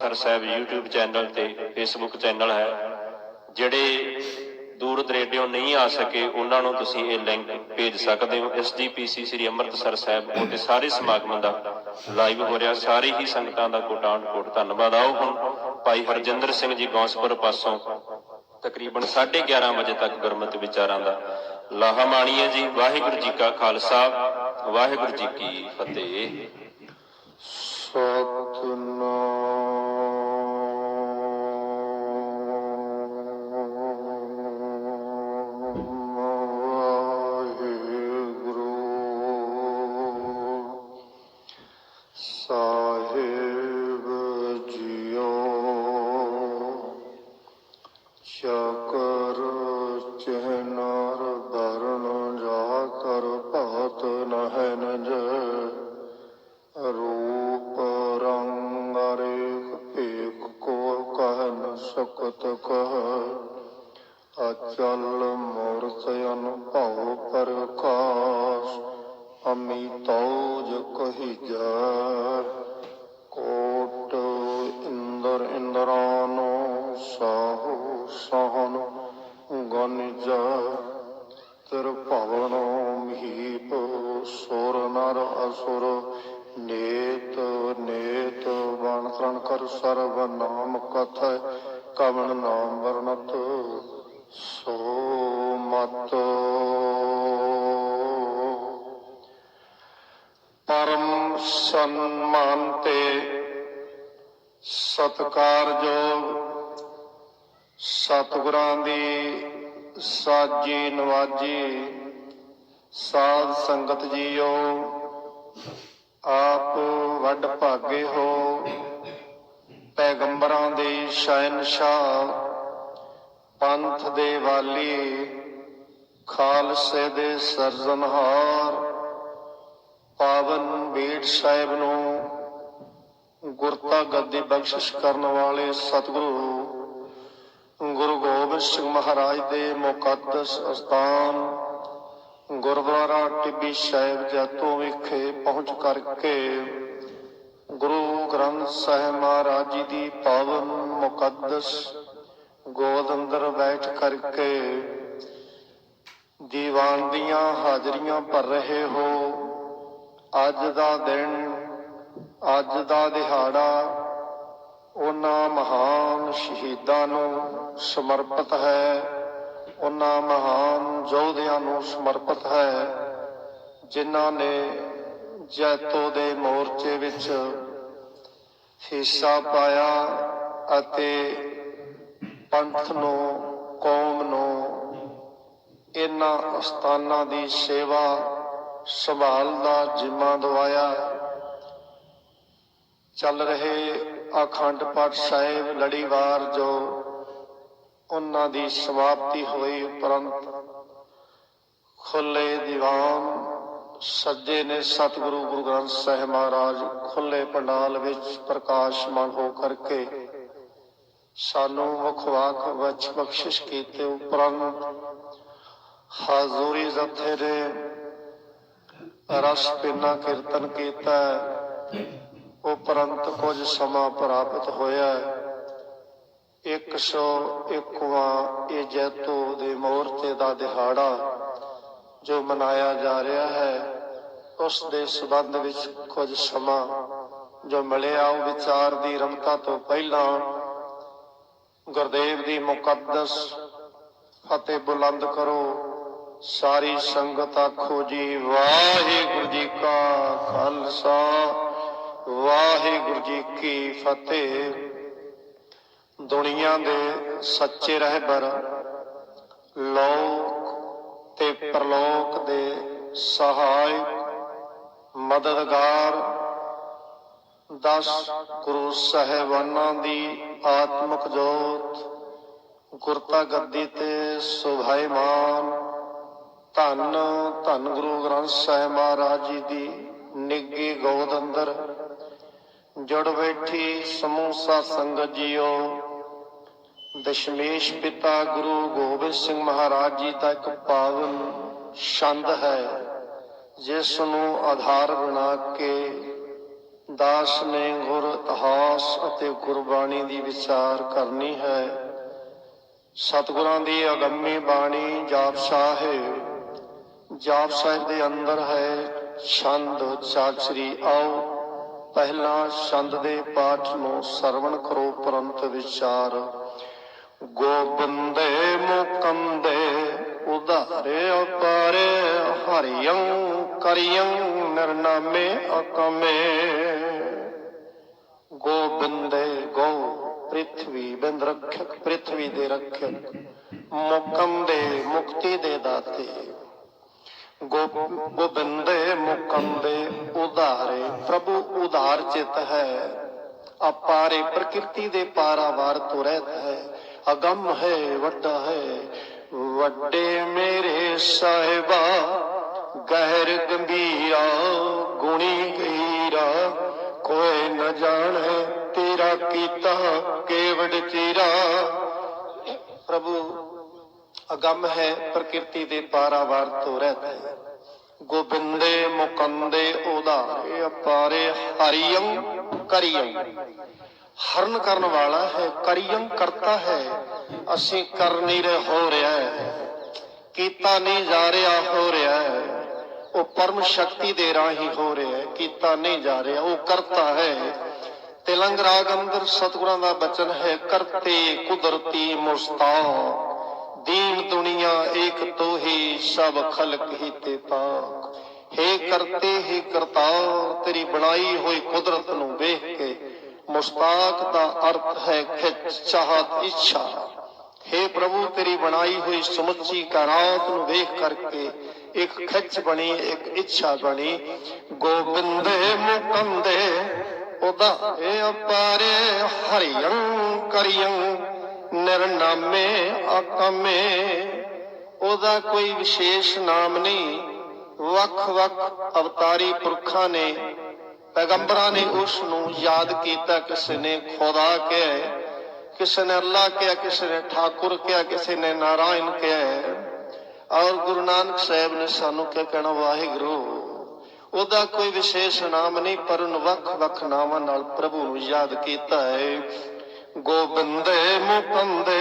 Sir ਸਾਹਿਬ YouTube channel ਤੇ Facebook channel ਹੈ। ਜਿਹੜੇ ਦੂਰ ਦਰੇਡਿਓਂ ਨਹੀਂ ਆ ਸਕੇ, ਉਹਨਾਂ ਨੂੰ ਤੁਸੀਂ ਇਹ ਲਿੰਕ ਭੇਜ ਸਕਦੇ ਹੋ। SGPC ਸ੍ਰੀ ਅੰਮ੍ਰਿਤਸਰ ਸਾਹਿਬ ਉਹ ਸਾਰੇ ਸਮਾਗਮਾਂ ਦਾ ਲਾਈਵ ਹੋ ਰਿਹਾ। ਸਾਰੀ ਹੀ ਸੰਗਤਾਂ ਦਾ ਕੋਟਾਨ ਕੋਟ ਧੰਨਵਾਦ। ਆਓ ਹੁਣ ਭਾਈ ਹਰਜਿੰਦਰ ਸਿੰਘ ਜੀ ਗੌਂਸਪੁਰ ਪਾਸੋਂ ਤਕਰੀਬਨ 11:30 ਵਜੇ ਤੱਕ ਗੁਰਮਤਿ ਵਿਚਾਰਾਂ ਦਾ ਲਾਹਾ ਮਾਣੀਏ ਜੀ। ਵਾਹਿਗੁਰੂ ਜੀ ਕਾ ਖਾਲਸਾ, ਵਾਹਿਗੁਰੂ ਜੀ ਕੀ ਫਤਿਹ। ਸਤਨਾਮ ਸ਼ਕਰ ਚਹਨਾਰ ਬਰਨ ਜਾ ਕਰ ਭਾਤ ਨਹਿ ਨਜ ਰੂਪ ਰੰਗ ਅਰੇਖ ਏਕ ਕੋ ਕਹਿ ਨ ਸਕਤ ਕਹ। ਅਚਲ ਸਨਮਾਨ ਤੇ ਸਤਕਾਰਯੋਗ ਸਤਿਗੁਰਾਂ ਦੀ ਸਾਜੀ ਨਵਾਜੀ ਸਾਧ ਸੰਗਤ ਜੀਓ, ਆਪ ਵੱਡ ਭਾਗੇ ਹੋ, ਪੈਗੰਬਰਾਂ ਦੇ ਸ਼ਾਹ ਪੰਥ ਦੇ ਵਾਲੀ, ਖਾਲਸੇ ਦੇ ਸਰਜਨਹਾਰ, ਪਾਵਨ ਬੀੜ ਸਾਹਿਬ ਨੂੰ ਗੁਰਤਾ ਗੱਦੀ ਬਖਸ਼ਿਸ਼ ਕਰਨ ਵਾਲੇ ਸਤਿਗੁਰੂ ਗੁਰੂ ਗੋਬਿੰਦ ਸਿੰਘ ਮਹਾਰਾਜ ਦੇ ਮੁਕੱਦਸ ਅਸਥਾਨ ਗੁਰਦੁਆਰਾ ਟਿੱਬੀ ਸਾਹਿਬ ਜੈਤੋ ਵਿਖੇ ਪਹੁੰਚ ਕਰਕੇ ਗੁਰੂ ਗ੍ਰੰਥ ਸਾਹਿਬ ਮਹਾਰਾਜ ਜੀ ਦੀ ਪਾਵਨ ਮੁਕੱਦਸ ਗੋਦ ਅੰਦਰ ਬੈਠ ਕਰਕੇ ਦੀਵਾਨ ਦੀਆਂ ਹਾਜ਼ਰੀਆਂ ਭਰ ਰਹੇ ਹੋ। ਅੱਜ ਦਾ ਦਿਨ, ਅੱਜ ਦਾ ਦਿਹਾੜਾ ਉਹਨਾਂ ਮਹਾਨ ਸ਼ਹੀਦਾਂ ਨੂੰ ਸਮਰਪਿਤ ਹੈ। ਉਹਨਾਂ ਮਹਾਨ ਯੋਧਿਆਂ ਨੂੰ ਸਮਰਪਿਤ ਹੈ, ਜਿਨ੍ਹਾਂ ਨੇ ਜੈਤੋ ਦੇ ਮੋਰਚੇ ਵਿੱਚ ਹਿੱਸਾ ਪਾਇਆ ਅਤੇ ਪੰਥ ਨੂੰ, ਕੌਮ ਨੂੰ ਇਹਨਾਂ ਅਸਥਾਨਾਂ ਦੀ ਸੇਵਾ ਸੰਭਾਲ ਦਾ ਜਿੰਮਾ ਦਵਾਇਆ। ਚੱਲ ਰਹੇ ਅਖੰਡ ਪਾਠ ਸਾਹਿਬ ਲੜੀਵਾਰ ਜੋ ਉਹਨਾਂ ਦੀ ਸਮਾਪਤੀ ਹੋਈ ਉਪਰੰਤ ਖੁੱਲੇ ਦੀਵਾਨ ਸੱਜੇ ਨੇ ਸਤਿਗੁਰੂ ਗੁਰੂ ਗ੍ਰੰਥ ਸਾਹਿਬ ਮਹਾਰਾਜ ਖੁੱਲੇ ਪੰਡਾਲ ਵਿੱਚ ਪ੍ਰਕਾਸ਼ਮਾਨ ਹੋ ਕਰਕੇ ਸਾਨੂੰ ਮੁਖਵਾਕ ਵਿੱਚ ਬਖਸ਼ਿਸ਼ ਕੀਤੇ ਉਪਰੰਤ ਹਾਜ਼ੂਰੀ ਜਥੇ ਦੇ ਰਸ ਪਿੰਨਾ ਕੀਰਤਨ ਕੀਤਾ ਉਪਰੰਤ ਕੁਝ ਸਮਾਂ ਪ੍ਰਾਪਤ ਹੋਇਆ 101ਵਾਂ ਇਹ ਜੈਤੋ ਦੇ ਮੋਰਚੇ ਦਾ ਦਿਹਾੜਾ ਜੋ ਮਨਾਇਆ ਜਾ ਰਿਹਾ ਹੈ, ਉਸ ਦੇ ਸਬੰਧ ਵਿੱਚ ਕੁਝ ਸਮਾਂ ਜੋ ਮਿਲਿਆ, ਉਹ ਵਿਚਾਰ ਦੀ ਰਮਤਾ ਤੋਂ ਪਹਿਲਾਂ ਗੁਰਦੇਵ ਦੀ ਮੁਕੱਦਸ ਫਤਿਹ ਬੁਲੰਦ ਕਰੋ ਸਾਰੀ ਸੰਗਤ ਆਖੋ ਜੀ, ਵਾਹਿਗੁਰੂ ਜੀ ਕਾ ਖਾਲਸਾ, ਵਾਹਿਗੁਰੂ ਜੀ ਕੀ ਫਤਿਹ। ਦੁਨੀਆ ਦੇ ਸੱਚੇ ਰਹਿਬਰ, ਲੋਕ ਤੇ ਪਰਲੋਕ ਦੇ ਸਹਾਇਕ, ਮਦਦਗਾਰ, ਦਸ ਗੁਰੂ ਸਾਹਿਬਾਨਾਂ ਦੀ ਆਤਮਿਕ ਜੋਤ, ਗੁਰਤਾ ਗੱਦੀ ਤੇ ਸੁਭਾਈਮਾਨ ਧੰਨ ਧੰਨ ਗੁਰੂ ਗ੍ਰੰਥ ਸਾਹਿਬ ਮਹਾਰਾਜ ਜੀ ਦੀ ਨਿੱਗੀ ਗੋਦ ਅੰਦਰ। ਜੁੜ ਬੈਠੀ ਸਮੂਹ ਸਾਧ ਸੰਗਤ ਜੀਓ। ਦਸ਼ਮੇਸ਼ ਪਿਤਾ ਗੁਰੂ ਗੋਬਿੰਦ ਸਿੰਘ ਮਹਾਰਾਜ ਜੀ ਦਾ ਇੱਕ ਪਾਵਨ ਛੰਦ ਹੈ, ਜਿਸ ਨੂੰ ਆਧਾਰ ਬਣਾ ਕੇ ਦਾਸ ਨੇ ਗੁਰ ਇਤਿਹਾਸ ਅਤੇ ਗੁਰਬਾਣੀ ਦੀ ਵਿਚਾਰ ਕਰਨੀ ਹੈ। ਸਤਿਗੁਰਾਂ ਦੀ ਅਗੰਮੀ ਬਾਣੀ ਜਾਪ ਸਾਹਿਬ ਜਾਪ ਸਾਹਿਬ ਦੇ ਅੰਦਰ ਹੈ, ਛੰਦ ਚਾਚਰੀ ਆਓ। ਪਹਿਲਾ ਛੰਦ ਦੇ ਪਾਠ ਨੂੰ ਸਰਵਣ ਕਰੋ ਪਰੰਤ ਵਿਚਾਰ। ਗੋਬਿੰਦੇ ਮੁਕੰਦੇ ਉਧਾਰੇ ਅਪਾਰੇ ਹਰਿਯੰ ਕਰਿਯੰ ਨਿਰਨਾਮੇ ਅਕਮੇ। ਗੋਬਿੰਦੇ ਗੋ, ਪ੍ਰਿਥਵੀ ਬਿੰਦ ਰੱਖਕ ਪ੍ਰਿਥਵੀ ਦੇ ਰੱਖਕ ਮੁਕੰਦੇ ਮੁਕਤੀ ਦੇ ਦਾਤੇ। ਗੋਬਿੰਦੇ ਮੁਕੰਦੇ ਉਧਾਰੇ, ਪ੍ਰਭੂ ਉਧਾਰ ਚਿਤ ਹੈ। ਅਪਾਰੇ ਪ੍ਰਕਿਰਤੀ ਦੇ ਪਾਰਾਵਾਰ ਤੋਂ ਰਹਿਤ ਹੈ ਅਗੰਮ ਹੈ, ਵੱਡਾ ਹੈ। ਵੱਡੇ ਮੇਰੇ ਸਾਹਿਬਾ, ਗਹਿਰ ਗੰਭੀਰਾ, ਗੁਣੀ ਗਹੀਰਾ, ਕੋਈ ਨ ਜਾਣੇ ਤੇਰਾ ਕੀਤਾ ਕੇਵੜ ਚੀਰਾ। ਪ੍ਰਭੂ ਅਗੰਮ ਹੈ ਪ੍ਰਕਿਰਤੀ ਦੇ ਪਾਰਾਵਾਰ ਤੋਂ ਰਹਿਤ ਹੈ ਗੋਬਿੰਦੇ ਮੁਕੰਦੇ ਉਧਾਰੇ ਅਪਾਰੇ ਹਰੀਯੰ ਕਰੀਯੰ ਹਰਨ ਕਰਨ ਵਾਲਾ ਹੈ ਕਰੀਯੰ ਕਰਤਾ ਹੈ, ਅਸੀਂ ਕਰ ਨਹੀਂ ਰਹੇ, ਹੋ ਰਿਹਾ ਹੈ। ਕੀਤਾ ਨਹੀਂ ਜਾ ਰਿਹਾ, ਹੋ ਰਿਹਾ ਹੈ। ਉਹ ਪਰਮ ਸ਼ਕਤੀ ਦੇ ਰਾਹੀਂ ਹੋ ਰਿਹਾ ਹੈ, ਕੀਤਾ ਨਹੀਂ ਜਾ ਰਿਹਾ, ਉਹ ਕਰਤਾ ਹੈ। ਤਿਲੰਗ ਰਾਗ ਅੰਦਰ ਸਤਿਗੁਰਾਂ ਦਾ ਬਚਨ ਹੈ, ਕਰਤੇ ਕੁਦਰਤੀ ਮੁਸਤਾ दीन दुनिया एक तो ही सब खलक ही ते पाक हे करते ही करतार तेरी ਬਣਾਈ ਹੋਈ ਕੁਦਰਤ ਨੂੰ ਵੇਖ ਕੇ ਮੁਸਤਾਕ ਦਾ ਅਰਥ ਹੈ ਖਿੱਚ ਚਾਹਤ ਇੱਛਾ हे ਪ੍ਰਭੂ ਤੇਰੀ ਬਣਾਈ ਹੋਈ ਸਮੁੱਚੀ ਕਾਇਨਾਤ ਨੂੰ ਵੇਖ ਕਰਕੇ ਇੱਕ ਖਿੱਚ ਬਣੀ ਇੱਕ ਇੱਛਾ ਬਣੀ ਗੋਬਿੰਦੇ ਮੁਕੰਦੇ ਉਹਦਾ ਇਹ ਅਪਾਰੇ ਹਰਿਯੰ ਕਰਿਯੰ ਨਿਰਨਾਮੇ ਅਕਮੇ, ਉਹਦਾ ਕੋਈ ਵਿਸ਼ੇਸ਼ ਨਾਮ ਨਹੀਂ। ਵੱਖ-ਵੱਖ ਅਵਤਾਰੀ ਪੁਰਖਾਂ ਨੇ, ਪੈਗੰਬਰਾਂ ਨੇ ਉਸ ਨੂੰ ਯਾਦ ਕੀਤਾ, ਕਿਸੇ ਨੇ ਖੁਦਾ ਕਿਹਾ, ਕਿਸੇ ਨੇ ਅੱਲਾ ਕਿਹਾ, ਕਿਸੇ ਨੇ ਠਾਕੁਰ ਕਿਹਾ, ਕਿਸੇ ਨੇ ਨਾਰਾਇਣ ਕਿਹਾ। ਔਰ ਗੁਰੂ ਨਾਨਕ ਸਾਹਿਬ ਨੇ ਸਾਨੂੰ ਕਿਹਾ, ਕਹਿਣਾ, ਵਾਹਿਗੁਰੂ, ਉਹਦਾ ਕੋਈ ਵਿਸ਼ੇਸ਼ ਨਾਮ ਨਹੀਂ, ਪਰ ਉਹਨੂੰ ਵੱਖ-ਵੱਖ ਨਾਵਾਂ ਨਾਲ ਪ੍ਰਭੂ ਨੂੰ ਯਾਦ ਕੀਤਾ ਹੈ। ਗੋਬਿੰਦੇ ਮੁਕੰਦੇ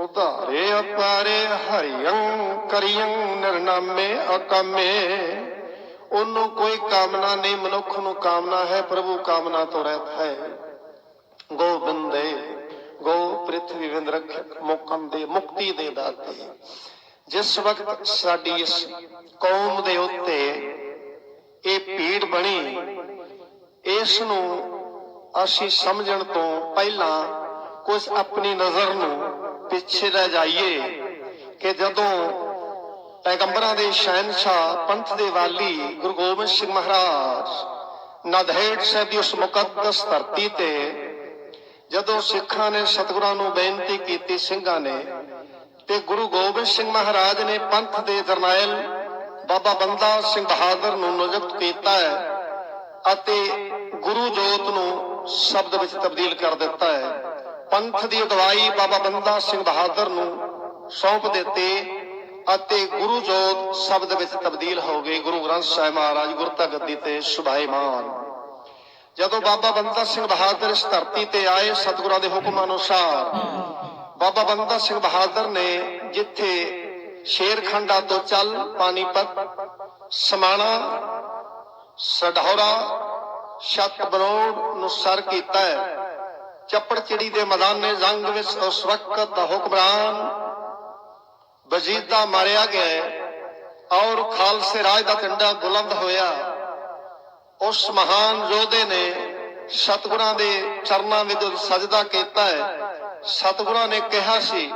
ਉਧਾਰੇ ਅਪਾਰੇ ਹਰਿਯੰ ਕਰਿਯੰ ਨਿਰਨਾਮੇ ਅਕਮੇ। ਉਹਨੂੰ ਕੋਈ ਕਾਮਨਾ ਨਹੀਂ, ਮਨੁੱਖ ਨੂੰ ਕਾਮਨਾ ਹੈ, ਪ੍ਰਭੂ ਕਾਮਨਾ ਤੋਂ ਰਹਿਤ ਹੈ। ਗੋਬਿੰਦੇ, ਗੋ ਪ੍ਰਿਥਵੀ ਵਿੰਦ ਰੱਖਿਅਕ ਮੁਕੰਦੇ ਮੁਕਤੀ ਦੇ ਦਾਤੇ ਜਿਸ ਵਕਤ ਸਾਡੀ ਇਸ ਕੌਮ ਦੇ ਉੱਤੇ ਇਹ ਭੀੜ ਬਣੀ, ਇਸ ਨੂੰ ਅਸੀਂ ਸਮਝਣ ਤੋਂ ਪਹਿਲਾਂ ਕੁਝ ਆਪਣੀ ਨਜ਼ਰ ਨੂੰ ਪਿੱਛੇ ਰਹਿ ਜਾਈਏ ਕਿ ਜਦੋਂ ਪੈਗੰਬਰਾਂ ਦੇ ਸ਼ਹਿਨशाह ਪੰਥ ਦੇ ਵਾਲੀ ਗੁਰੂ ਗੋਬਿੰਦ ਸਿੰਘ ਮਹਾਰਾਜ ਨਦਹੇੜ ਸਾਹਿਬ ਦੀ ਉਸ ਮੁਕੱਦਸ ਧਰਤੀ ਤੇ ਜਦੋਂ ਸਿੱਖਾਂ ਨੇ ਸਤਿਗੁਰਾਂ ਨੂੰ ਬੇਨਤੀ ਕੀਤੀ ਸਿੰਘਾਂ ਨੇ ਤੇ ਗੁਰੂ ਗੋਬਿੰਦ ਸਿੰਘ ਮਹਾਰਾਜ ਨੇ ਪੰਥ ਦੇ ਜਰਨੈਲ ਬਾਬਾ ਬੰਦਾ ਸਿੰਘ ਬਹਾਦਰ ਨੂੰ ਨਿਯੁਕਤ ਕੀਤਾ ਹੈ ਅਤੇ ਗੁਰੂ ਜੋਤ ਨੂੰ ਸ਼ਬਦ ਵਿੱਚ ਤਬਦੀਲ ਕਰ ਦਿੱਤਾ ਹੈ। ਪੰਥ ਦੀ ਅਗਵਾਈ ਬਾਬਾ ਬੰਦਾ ਸਿੰਘ ਬਹਾਦਰ ਨੂੰ ਸੌਂਪ ਦਿੱਤੀ ਅਤੇ ਗੁਰੂ ਜੋਤ ਸ਼ਬਦ ਵਿੱਚ ਤਬਦੀਲ ਹੋ ਗਈ। ਗੁਰੂ ਗ੍ਰੰਥ ਸਾਹਿਬ ਮਹਾਰਾਜ ਗੁਰਤਾ ਗੱਦੀ ਤੇ ਸੁਭਾਈਮਾਨ। ਜਦੋਂ ਬਾਬਾ ਬੰਦਾ ਸਿੰਘ ਬਹਾਦਰ ਇਸ ਧਰਤੀ ਤੇ ਆਏ ਸਤਿਗੁਰਾਂ ਦੇ ਹੁਕਮ ਅਨੁਸਾਰ, ਬਾਬਾ ਬੰਦਾ ਸਿੰਘ ਬਹਾਦਰ ਨੇ ਜਿੱਥੇ ਸ਼ੇਰਖੰਡਾ ਤੋਂ ਚੱਲ, ਪਾਣੀਪਤ, ਸਮਾਣਾ, ਸਢੌਰਾ ਛੱਤ ਬਰੋੜ ਨੂੰ ਸਰ ਕੀਤਾ ਹੈ। ਚੱਪੜ ਚਿੜੀ ਦੇ ਮੈਦਾਨੇ ਜੰਗ ਵਿੱਚ ਉਸ ਵਕਤ ਦਾ ਹੁਕਮਰਾਨ ਵਜੀਦਾ ਮਾਰਿਆ ਗਿਆ ਔਰ ਖਾਲਸੇ ਰਾਜ ਦਾ ਝੰਡਾ ਬੁਲੰਦ ਹੋਇਆ। ਉਸ ਮਹਾਨ ਯੋਧੇ ਨੇ ਸਤਿਗੁਰਾਂ ਦੇ ਚਰਨਾਂ ਵਿੱਚ ਸਜਦਾ ਕੀਤਾ ਹੈ। ਸਤਿਗੁਰਾਂ ਨੇ ਕਿਹਾ ਸੀ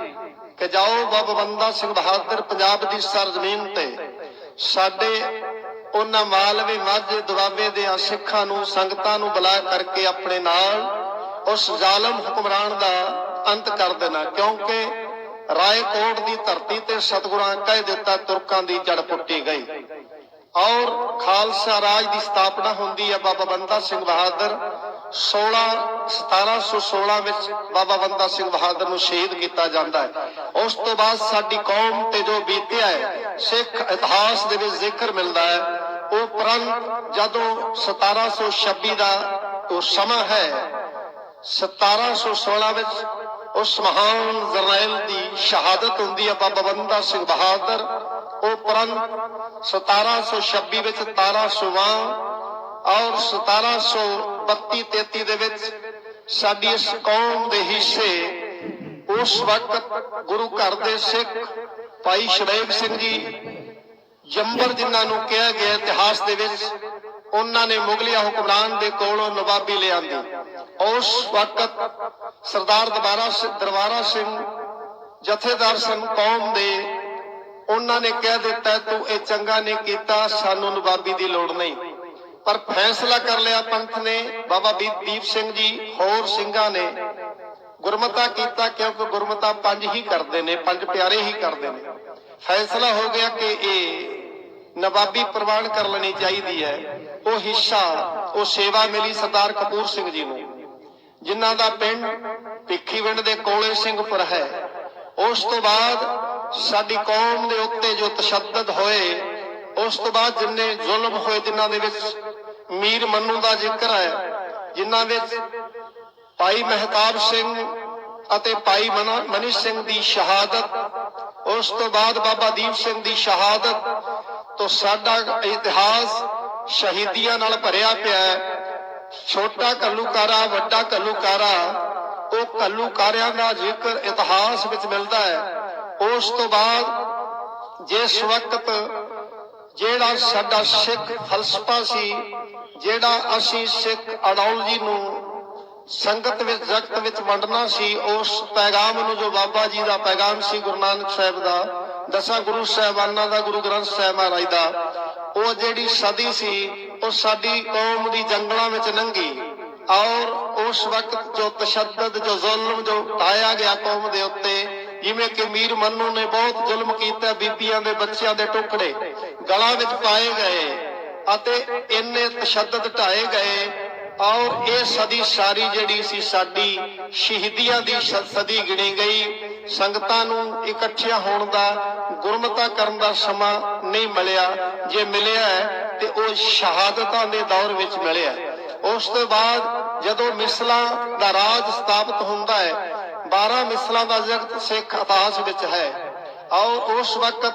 ਕਿ ਜਾਓ ਬਾਬਾ ਬੰਦਾ ਸਿੰਘ ਬਹਾਦਰ ਪੰਜਾਬ ਦੀ ਸਰਜ਼ਮੀਨ ਤੇ ਸਾਡੇ ਉਹਨਾਂ ਮਾਲਵੇ ਮਾਝੇ ਦੁਆਬੇ ਦੇ ਸਿੱਖਾਂ ਨੂੰ, ਸੰਗਤਾਂ ਨੂੰ ਬੁਲਾ ਕਰਕੇ ਆਪਣੇ ਨਾਲ ਉਸ ਜ਼ਾਲਮ ਹੁਕਮਰਾਨ ਦਾ ਅੰਤ ਕਰ ਦੇਣਾ। ਕਿਉਂਕਿ ਰਾਏਕੋਟ ਦੀ ਧਰਤੀ ਤੇ ਸਤਿਗੁਰਾਂ ਕਹਿ ਦਿੱਤਾ ਤੁਰਕਾਂ ਦੀ ਜੜ ਪੁੱਟੀ ਗਈ। ਔਰ ਖਾਲਸਾ ਰਾਜ ਦੀ ਸਥਾਪਨਾ ਹੁੰਦੀ ਹੈ ਬਾਬਾ ਬੰਦਾ ਸਿੰਘ ਬਹਾਦਰ 16 1716 ਵਿੱਚ ਬਾਬਾ ਬੰਦਾ ਸਿੰਘ ਬਹਾਦਰ ਨੂੰ ਸ਼ਹੀਦ ਕੀਤਾ ਜਾਂਦਾ ਹੈ। ਉਸ ਤੋਂ ਬਾਅਦ ਸਾਡੀ ਕੌਮ ਤੇ ਜੋ ਬੀਤਿਆ ਹੈ, ਸਿੱਖ ਇਤਿਹਾਸ ਦੇ ਵਿੱਚ ਜ਼ਿਕਰ ਮਿਲਦਾ ਹੈ। ਉਪਰੰਤ ਜਦੋਂ 1726 ਦਾ ਉਹ ਸਮਾਂ ਹੈ 1716 ਵਿੱਚ ਉਸ ਮਹਾਨ ਜਰਨੈਲ ਦੀ ਸ਼ਹਾਦਤ ਹੁੰਦੀ ਹੈ ਬਾਬਾ ਬੰਦਾ ਸਿੰਘ ਬਹਾਦਰ। ਉਪਰੰਤ 1726 ਵਿੱਚ ਤਾਰਾ ਸੁਵਾ ਔਰ 1732 33 ਦੇ ਵਿੱਚ ਸਾਡੀ ਇਸ ਕੌਮ ਦੇ ਹਿੱਸੇ ਉਸ ਵਕਤ ਗੁਰੂ ਘਰ ਦੇ ਸਿੱਖ ਭਾਈ ਸ਼ਬੇਗ ਸਿੰਘ ਜੀ ਜੰਬਰ ਜਿਨ੍ਹਾਂ ਨੂੰ ਕਿਹਾ ਗਿਆ ਇਤਿਹਾਸ ਦੇ ਵਿੱਚ, ਉਹਨਾਂ ਨੇ ਮੁਗਲਿਆ ਹੁਕਮਰਾਨ ਦੇ ਕੋਲੋਂ ਨਵਾਬੀ ਲਿਆਂਦੀ ਉਸ ਵਕਤ ਸਰਦਾਰ ਦਰਬਾਰਾ ਦਰਬਾਰਾ ਸਿੰਘ, ਜਥੇਦਾਰ ਸਨ ਕੌਮ ਦੇ, ਉਹਨਾਂ ਨੇ ਕਹਿ ਦਿੱਤਾ, ਤੂੰ ਇਹ ਚੰਗਾ ਨਹੀਂ ਕੀਤਾ, ਸਾਨੂੰ ਨਵਾਬੀ ਦੀ ਲੋੜ ਨਹੀਂ। ਪਰ ਫੈਸਲਾ ਕਰ ਲਿਆ ਪੰਥ ਨੇ, ਬਾਬਾ ਦੀਪ ਸਿੰਘ ਜੀ, ਹੋਰ ਸਿੰਘਾਂ ਨੇ। ਗੁਰਮਤਾ ਕੀਤਾ ਕਿਉਂਕਿ ਗੁਰਮਤਾ ਪੰਜ ਹੀ ਕਰਦੇ ਨੇ, ਪੰਜ ਪਿਆਰੇ ਹੀ ਕਰਦੇ ਨੇ। ਫੈਸਲਾ ਹੋ ਗਿਆ ਕਿ ਇਹ ਨਵਾਬੀ ਪ੍ਰਵਾਨ ਕਰ ਲੈਣੀ ਚਾਹੀਦੀ ਹੈ। ਉਹ ਹਿੱਸਾ, ਉਹ ਸੇਵਾ ਮਿਲੀ ਸਰਦਾਰ ਕਪੂਰ ਸਿੰਘ ਜੀ ਨੂੰ, ਜਿਨ੍ਹਾਂ ਦਾ ਪਿੰਡ ਭਿੱਖੀਵਿੰਡ ਦੇ ਕੋਲੇ ਸਿੰਘਪੁਰ ਹੈ। ਉਸ ਤੋਂ ਬਾਅਦ ਸਾਡੀ ਕੌਮ ਦੇ ਉੱਤੇ ਜੋ ਤਸ਼ੱਦਦ ਹੋਏ, ਉਸ ਤੋਂ ਬਾਅਦ ਜਿੰਨੇ ਜ਼ੁਲਮ ਹੋਏ, ਜਿਨ੍ਹਾਂ ਦੇ ਵਿੱਚ ਮੀਰ ਮੰਨੂ ਦਾ ਜ਼ਿਕਰ ਹੈ, ਜਿਨ੍ਹਾਂ ਵਿੱਚ ਭਾਈ ਮਹਿਤਾਬ ਸਿੰਘ ਅਤੇ ਭਾਈ ਮਨੀ ਸਿੰਘ ਦੀ ਸ਼ਹਾਦਤ ਉਸ ਤੋਂ ਬਾਅਦ ਬਾਬਾ ਦੀਪ ਸਿੰਘ ਦੀ ਸ਼ਹਾਦਤ ਤੋਂ ਸਾਡਾ ਇਤਿਹਾਸ ਸ਼ਹੀਦੀਆਂ ਨਾਲ ਭਰਿਆ ਪਿਆ ਹੈ। ਛੋਟਾ ਕੱਲੂਕਾਰਾ ਵੱਡਾ ਕੱਲੂਕਾਰਾ ਉਹ ਕੱਲੂਕਾਰਿਆਂ ਦਾ ਜ਼ਿਕਰ ਇਤਿਹਾਸ ਵਿੱਚ ਮਿਲਦਾ ਹੈ। ਉਸ ਤੋਂ ਬਾਅਦ ਜਿਸ ਵਕਤ ਜਿਹੜਾ ਸਾਡਾ ਸਿੱਖ ਫਲਸਫਾ ਸੀ, ਜਿਹੜਾ ਅਸੀਂ ਸਿੱਖ ਆਈਡੀਓਲੋਜੀ ਨੂੰ ਸੰਗਤ ਵਿੱਚ, ਜਗਤ ਵਿੱਚ ਵੰਡਣਾ ਸੀ, ਉਸ ਪੈਗਾਮ ਨੂੰ ਜੋ ਬਾਬਾ ਜੀ ਦਾ ਪੈਗਾਮ ਸੀ, ਗੁਰੂ ਨਾਨਕ ਸਾਹਿਬ ਦਾ, ਦਸਾਂ ਗੁਰੂ ਸਾਹਿਬਾਨਾਂ ਦਾ, ਗੁਰੂ ਗ੍ਰੰਥ ਸਾਹਿਬ ਮਹਾਰਾਜ ਦਾ, ਉਹ ਜਿਹੜੀ ਸਦੀ ਸੀ, ਉਹ ਸਾਡੀ ਕੌਮ ਦੀ ਜੰਗਲਾਂ ਵਿੱਚ ਲੰਘੀ ਔਰ ਉਸ ਵਕਤ ਜੋ ਤਸ਼ੱਦਦ, ਜੋ ਜ਼ੁਲਮ, ਜੋ ਢਾਇਆ ਗਿਆ ਕੌਮ ਦੇ ਉੱਤੇ, ਜਿਵੇਂ ਕਿ ਮੀਰ ਮੰਨੂ ਨੇ ਬਹੁਤ ਜ਼ੁਲਮ ਕੀਤਾ ਬੀਬੀਆਂ ਦੇ, ਬੱਚਿਆਂ ਦੇ ਟੁਕੜੇ, ਗਲਾਂ ਵਿੱਚ ਪਾਏ ਗਏ, ਅਤੇ ਇੰਨੇ ਤਸ਼ੱਦਦ ਢਾਏ ਗਏ ਔਰ ਇਹ ਸਦੀ ਸਾਰੀ ਜਿਹੜੀ ਸੀ ਸਾਡੀ ਸ਼ਹੀਦੀਆਂ ਦੀ ਸਦੀ ਗਿਣੀ ਗਈ। ਸੰਗਤਾਂ ਨੂੰ ਇਕੱਠਿਆਂ ਹੋਣ ਦਾ, ਗੁਰਮਤਾ ਕਰਨ ਦਾ ਸਮਾਂ ਨਹੀਂ ਮਿਲਿਆ। ਜੇ ਮਿਲਿਆ ਤੇ ਉਹ ਸ਼ਹਾਦਤਾਂ ਦੇ ਦੌਰ ਵਿੱਚ ਮਿਲਿਆ ਉਸ ਤੋਂ ਬਾਅਦ ਜਦੋਂ ਮਿਸਲਾਂ ਦਾ ਰਾਜ ਸਥਾਪਿਤ ਹੁੰਦਾ ਹੈ 12 ਮਿਸਲਾਂ ਦਾ ਜਗਤ ਸਿੱਖ ਇਤਿਹਾਸ ਵਿੱਚ ਹੈ। ਔਰ ਉਸ ਵਕਤ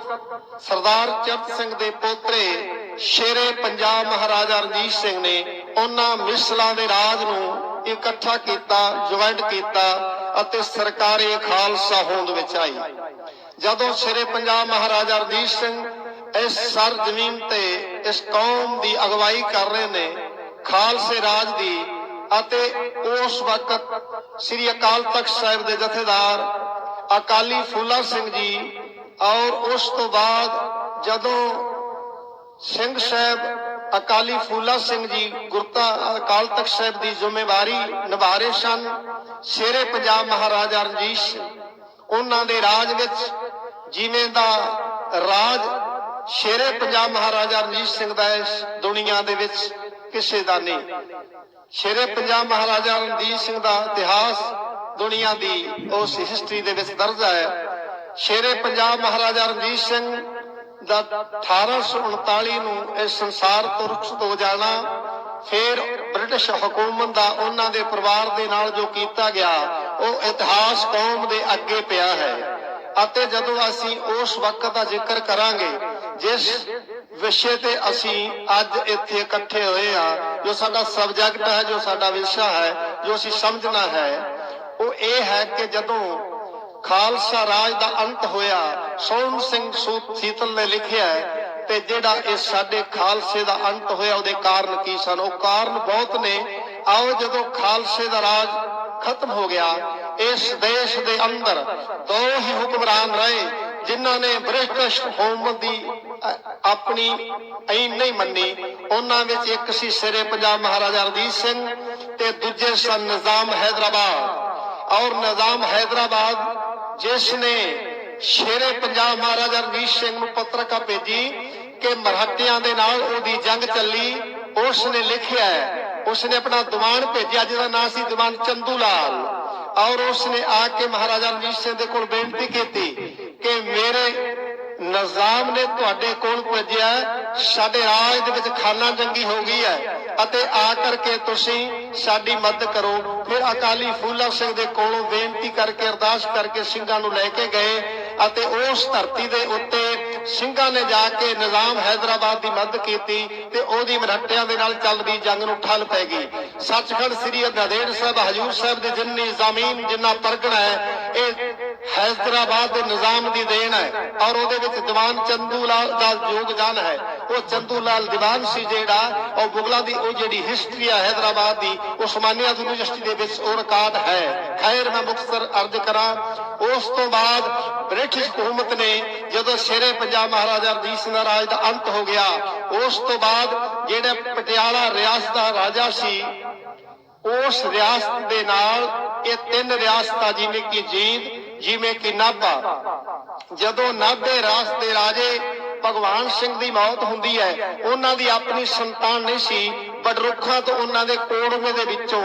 ਸਰਦਾਰ ਚਰਤ ਸਿੰਘ ਦੇ ਪੋਤਰੇ ਸ਼ੇਰੇ ਪੰਜਾਬ ਮਹਾਰਾਜਾ ਰਣਜੀਤ ਸਿੰਘ ਨੇ ਉਹਨਾਂ ਮਿਸਲਾਂ ਦੇ ਰਾਜ ਨੂੰ ਇਕੱਠਾ ਕੀਤਾ ਜੁਆਇੰਟ ਕੀਤਾ ਅਤੇ ਸਰਕਾਰੀ ਖਾਲਸਾ ਹੋਂਦ ਵਿੱਚ ਆਈ। ਜਦੋਂ ਸ਼ੇਰੇ ਪੰਜਾਬ ਮਹਾਰਾਜਾ ਰਣਜੀਤ ਸਿੰਘ ਇਸ ਸਰ ਜ਼ਮੀਨ ਤੇ ਇਸ ਕੌਮ ਦੀ ਅਗਵਾਈ ਕਰ ਰਹੇ ਨੇ, ਖਾਲਸੇ ਰਾਜ ਦੀ ਅਤੇ ਉਸ ਵਕਤ ਸ੍ਰੀ ਅਕਾਲ ਤਖਤ ਸਾਹਿਬ ਦੇ ਜਥੇਦਾਰ ਅਕਾਲੀ ਫੂਲਾ ਸਿੰਘ ਜੀ ਔਰ ਉਸ ਤੋਂ ਬਾਅਦ ਜਦੋਂ ਸਿੰਘ ਸਾਹਿਬ ਅਕਾਲੀ ਫੂਲਾ ਸਿੰਘ ਜੀ ਗੁਰਤਾ ਅਕਾਲ ਤਖਤ ਸਾਹਿਬ ਦੀ ਜ਼ਿੰਮੇਵਾਰੀ ਨਿਭਾ ਸਨ। ਸ਼ੇਰੇ ਪੰਜਾਬ ਮਹਾਰਾਜਾ ਰਣਜੀਤ ਸਿੰਘ, ਉਹਨਾਂ ਦੇ ਰਾਜ ਵਿੱਚ ਜਿਵੇਂ ਦਾ ਰਾਜ ਸ਼ੇਰੇ ਪੰਜਾਬ ਮਹਾਰਾਜਾ ਰਣਜੀਤ ਸਿੰਘ ਦਾ ਇਸ ਦੁਨੀਆ ਦੇ ਵਿੱਚ ਕਿਸੇ ਦਾ ਨਹੀਂ। ਸ਼ੇਰੇ ਪੰਜਾਬ ਮਹਾਰਾਜਾ ਰਣਜੀਤ ਸਿੰਘ ਦਾ ਇਤਿਹਾਸ ਦੁਨੀਆ ਦੀ ਉਸ ਹਿਸਟਰੀ ਦੇ ਵਿੱਚ ਦਰਜ ਹੈ। ਸ਼ੇਰੇ ਪੰਜਾਬ ਮਹਾਰਾਜਾ ਰਣਜੀਤ ਸਿੰਘ ਦਾ 1839 ਨੂੰ ਇਸ ਸੰਸਾਰ ਤੋਂ ਰੁਖਸਤ ਹੋ ਜਾਣਾ, ਫਿਰ ਬ੍ਰਿਟਿਸ਼ ਹਕੂਮਤ ਦਾ ਉਹਨਾਂ ਦੇ ਪਰਿਵਾਰ ਦੇ ਨਾਲ ਜੋ ਕੀਤਾ ਗਿਆ, ਉਹ ਇਤਿਹਾਸ ਕੌਮ ਦੇ ਅੱਗੇ ਪਿਆ ਹੈ। ਅਤੇ ਜਦੋਂ ਅਸੀਂ ਉਸ ਵਕਤ ਦਾ ਜ਼ਿਕਰ ਕਰਾਂਗੇ, ਜਿਸ ਵਿਸ਼ੇ ਤੇ ਅਸੀਂ ਅੱਜ ਇੱਥੇ ਇਕੱਠੇ ਹੋਏ ਆ ਜੋ ਸਾਡਾ ਸਬਜੈਕਟ ਹੈ, ਜੋ ਸਾਡਾ ਵਿਸ਼ਾ ਹੈ, ਜੋ ਅਸੀਂ ਸਮਝਣਾ ਹੈ, ਉਹ ਇਹ ਹੈ ਕਿ ਜਦੋਂ ਖਾਲਸਾ ਰਾਜ ਦਾ ਅੰਤ ਹੋਇਆ, ਸੋਹਣ ਸਿੰਘ ਸੂਤ ਸੀਤਲ ਨੇ ਲਿਖਿਆ ਹੈ ਤੇ ਜਿਹੜਾ ਇਹ ਸਾਡੇ ਖਾਲਸੇ ਦਾ ਅੰਤ ਹੋਇਆ, ਉਹਦੇ ਕਾਰਨ ਕੀ ਸਨ? ਉਹ ਕਾਰਨ ਬਹੁਤ ਨੇ। ਆਓ ਜਦੋਂ ਖਾਲਸੇ ਦਾ ਰਾਜ ਖਤਮ ਹੋ ਗਿਆ, ਇਸ ਦੇਸ਼ ਦੇ ਅੰਦਰ ਦੋ ਹੀ ਹੁਕਮਰਾਨ ਰਹੇ, ਜਿਨ੍ਹਾਂ ਨੇ ਬ੍ਰਿਟਿਸ਼ ਹਕੂਮਤ ਦੀ ਆਪਣੀ ਐਨ ਨਹੀਂ ਮੰਨੀ। ਉਹਨਾਂ ਵਿੱਚ ਇੱਕ ਸੀ ਸਿਰੇ ਪੰਜਾਬ ਮਹਾਰਾਜਾ ਰਣਜੀਤ ਸਿੰਘ ਤੇ ਦੂਜੇ ਸਨ ਨਿਜ਼ਾਮ ਹੈਦਰਾਬਾਦ ਔਰ ਨਿਜ਼ਾਮ ਹੈਦਰਾਬਾਦ ਜਿਸ ਸ਼ੇਰੇ ਪੰਜਾਬ ਮਹਾਰਾਜਾ ਰਣਜੀਤ ਸਿੰਘ ਨੂੰ ਪੱਤਰਕਾ ਭੇਜੀ ਕਿ ਮਰਾਠਿਆਂ ਦੇ ਨਾਲ ਉਹਦੀ ਜੰਗ ਚੱਲੀ ਉਸ ਨੇ ਲਿਖਿਆ ਹੈ ਉਸ ਨੇ ਆਪਣਾ ਦੀਵਾਨ ਭੇਜਿਆ ਜਿਹਦਾ ਨਾਮ ਸੀ ਦੀਵਾਨ ਚੰਦੂ ਲਾਲ ਔਰ ਉਸ ਨੇ ਆ ਕੇ ਮਹਾਰਾਜਾ ਰਣਜੀਤ ਸਿੰਘ ਦੇ ਕੋਲ ਬੇਨਤੀ ਕੀਤੀ ਕਿ ਮੇਰੇ ਨਿਜ਼ਾਮ ਨੇ ਤੁਹਾਡੇ ਕੋਲ ਭੇਜਿਆ ਸਾਡੇ ਰਾਜ ਦੇ ਵਿੱਚ ਖਾਨਾ ਜੰਗੀ ਹੋ ਗਈ ਹੈ ਅਤੇ ਆ ਕਰਕੇ ਤੁਸੀਂ ਸਾਡੀ ਮਦਦ ਕਰੋ। ਫਿਰ ਅਕਾਲੀ ਫੂਲਾ ਸਿੰਘ ਦੇ ਕੋਲੋਂ ਬੇਨਤੀ ਕਰਕੇ ਅਰਦਾਸ ਕਰਕੇ ਸਿੰਘਾਂ ਨੂੰ ਲੈ ਕੇ ਗਏ ਅਤੇ ਉਸ ਧਰਤੀ ਦੇ ਉੱਤੇ ਸਿੰਘਾਂ ਨੇ ਜਾ ਕੇ ਨਿਜ਼ਾਮ ਹੈਦਰਾਬਾਦ ਦੀ ਮਦਦ ਕੀਤੀ ਤੇ ਉਹਦੀ ਮਰਾਠਿਆਂ ਦੇ ਨਾਲ ਚੱਲਦੀ ਜੰਗ ਨੂੰ ਠੱਲ ਪੈ ਗਈ। ਸੱਚਖੰਡ ਸ੍ਰੀ ਨਾਂਦੇੜ ਸਾਹਿਬ, ਹਜੂਰ ਸਾਹਿਬ ਦੀ ਜਿੰਨੀ ਜ਼ਮੀਨ, ਜਿੰਨਾ ਪਰਗਣਾ ਹੈ, ਇਹ ਹੈਦਰਾਬਾਦ ਦੇ ਨਿਜ਼ਾਮ ਦੀ ਦੇਣ ਹੈ ਔਰ ਉਹਦੇ ਵਿੱਚ ਦੀਵਾਨ ਚੰਦੂ ਲਾਲ ਦਾ ਯੋਗਦਾਨ ਹੈ। ਉਹ ਚੰਦੂ ਲਾਲ ਦੀਵਾਨ ਸੀ ਜਿਹੜਾ, ਉਹ ਮੁਗਲਾਂ ਦੀ ਉਹ ਜਿਹੜੀ ਹਿਸਟਰੀ ਹੈ ਹੈਦਰਾਬਾਦ ਦੀ ਉਸਮਾਨੀਆ ਯੂਨੀਵਰਸਿਟੀ ਦੇ ਵਿੱਚ ਉਹ ਰਿਕਾਰਡ ਹੈ। ਖੈਰ, ਮੈਂ ਮੁਖਤਸਰ ਅਰਜ਼ ਕਰਾਂ, ਉਸ ਤੋਂ ਬਾਅਦ ਬ੍ਰਿਟਿਸ਼ ਹਕੂਮਤ ਨੇ ਜਦੋਂ ਸ਼ੇਰੇ ਪੰਜਾਬ ਮਹਾਰਾਜਾ ਰਣਜੀਤ ਸਿੰਘ ਰਾਜ ਦਾ ਅੰਤ ਹੋ ਗਿਆ। ਉਸ ਤੋਂ ਬਾਅਦ ਜਿਹੜੇ ਪਟਿਆਲਾ ਰਿਆਸਤ ਦਾ ਰਾਜਾ ਸੀ, ਉਸ ਰਿਆਸਤ ਦੇ ਨਾਲ ਇਹ ਤਿੰਨ ਰਿਆਸਤਾਂ ਜਿਵੇਂ ਕਿ ਜੀਂਦ, ਜਿਵੇਂ ਕਿ ਨਾਭਾ। ਜਦੋਂ ਨਾਭੇ ਰਾਸ ਦੇ ਰਾਜੇ ਭਗਵਾਨ ਸਿੰਘ ਦੀ ਮੌਤ ਹੁੰਦੀ ਹੈ, ਉਹਨਾਂ ਦੀ ਆਪਣੀ ਸੰਤਾਨ ਨਹੀਂ ਸੀ ਬਡਰੁੱਖਾਂ ਤੋਂ ਉਹਨਾਂ ਦੇ ਕੋੜਵੇਂ ਦੇ ਵਿੱਚੋਂ